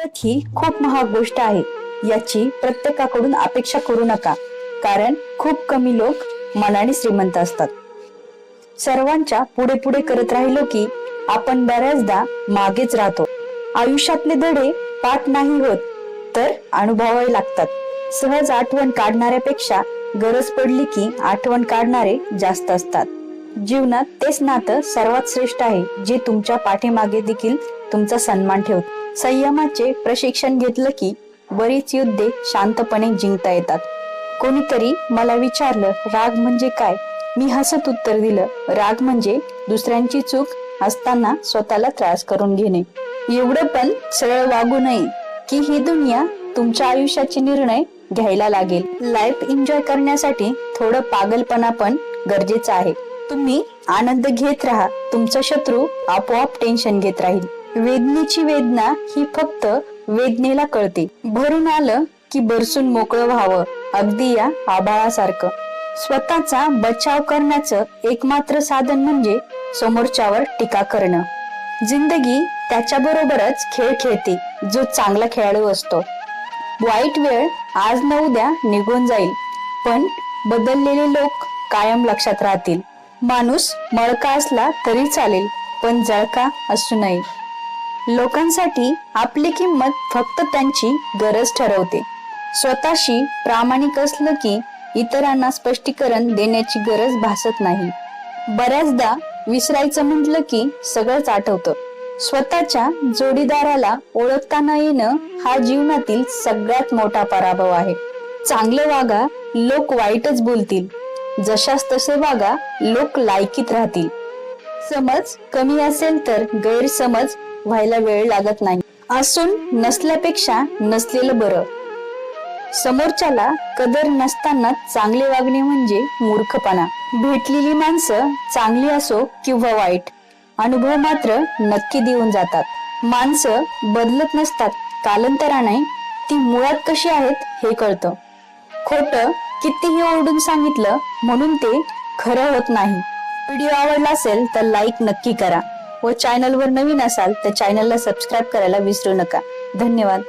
मेहनत ही खूप महाग गोष्ट आहे. याची प्रत्येकाकडून अपेक्षा करू नका. कारण खूप कमी लोक मनाने श्रीमंत असतात. सर्वांच्या पुढे पुढे करत राहिलो की आपण बऱ्याचदा मागेच राहतो. आयुष्यातले धडे पाठ नाही होत तर अनुभवावे लागतात. सहज आठवण काढणाऱ्यापेक्षा गरज पडली की आठवण काढणारे जास्त असतात. जीवनात तेच नातं सर्वात श्रेष्ठ आहे जे तुमच्या पाठीमागे देखील तुमचा सन्मान ठेवत. संयमाचे प्रशिक्षण घेतलं की बरीच युद्धे शांतपणे जिंकता येतात. कोणीतरी मला विचारलं राग म्हणजे काय? मी हसत उत्तर दिलं राग म्हणजे दुसऱ्यांची चूक असताना स्वतःला त्रास करून घेणे. एवढं पण सरळ वागू नये की ही दुनिया तुमच्या आयुष्याचे निर्णय घ्यायला लागेल. लाईफ एन्जॉय करण्यासाठी थोडं पागलपणा पण गरजेचं आहे. तुम्ही आनंद घेत राहा. तुमचा शत्रू आपोआप टेन्शन घेत राहील. वेदनेची वेदना ही फक्त वेदनेला कळते. भरून आलं की बरसून मोकळं व्हावं. अगदी या आबाळासारखं स्वतःचा बचाव करण्याचं एकमात्र साधन म्हणजे समोरच्यावर टीका करणं. जिंदगी त्याच्या बरोबरच खेळ खेळते. जो चांगला खेळाडू असतो. वाईट वेळ आज न उद्या निघून जाईल. पण बदललेले लोक कायम लक्षात राहतील. माणूस मळका असला तरी चालेल पण जळका असू नये. लोकांसाठी आपली किंमत फक्त त्यांची गरज ठरवते. स्वतःशी प्रामाणिक असलं की इतरांना स्पष्टीकरण देण्याची गरज भासत नाही. बऱ्याचदा विसरायचं म्हटलं की सगळंच आठवतं. स्वतःच्या जोडीदाराला ओळखता न येणं हा जीवनातील सगळ्यात मोठा पराभव आहे. चांगलं वागा लोक वाईटच बोलतील. जशास तसे वागा लोक लायकीत राहतील. समज कमी असेल तर गैरसमज व्हायला वेळ लागत नाही. असून नसल्यापेक्षा नसलेलं बरं. समोरच्याला कदर नसताना चांगले वागणे म्हणजे मूर्खपणा. भेटलेली माणसं चांगली असो किंवा वाईट अनुभव मात्र नक्की देऊन जातात. माणसं बदलत नसतात कालांतराने ती मुळात कशी आहेत हे कळतं. खोटं कितीही ओरडून सांगितलं म्हणून ते खरं होत नाही. व्हिडिओ आवडला असेल तर लाईक नक्की करा. व चॅनलवर नवीन असाल तर चॅनलला सबस्क्राईब करायला विसरू नका. धन्यवाद.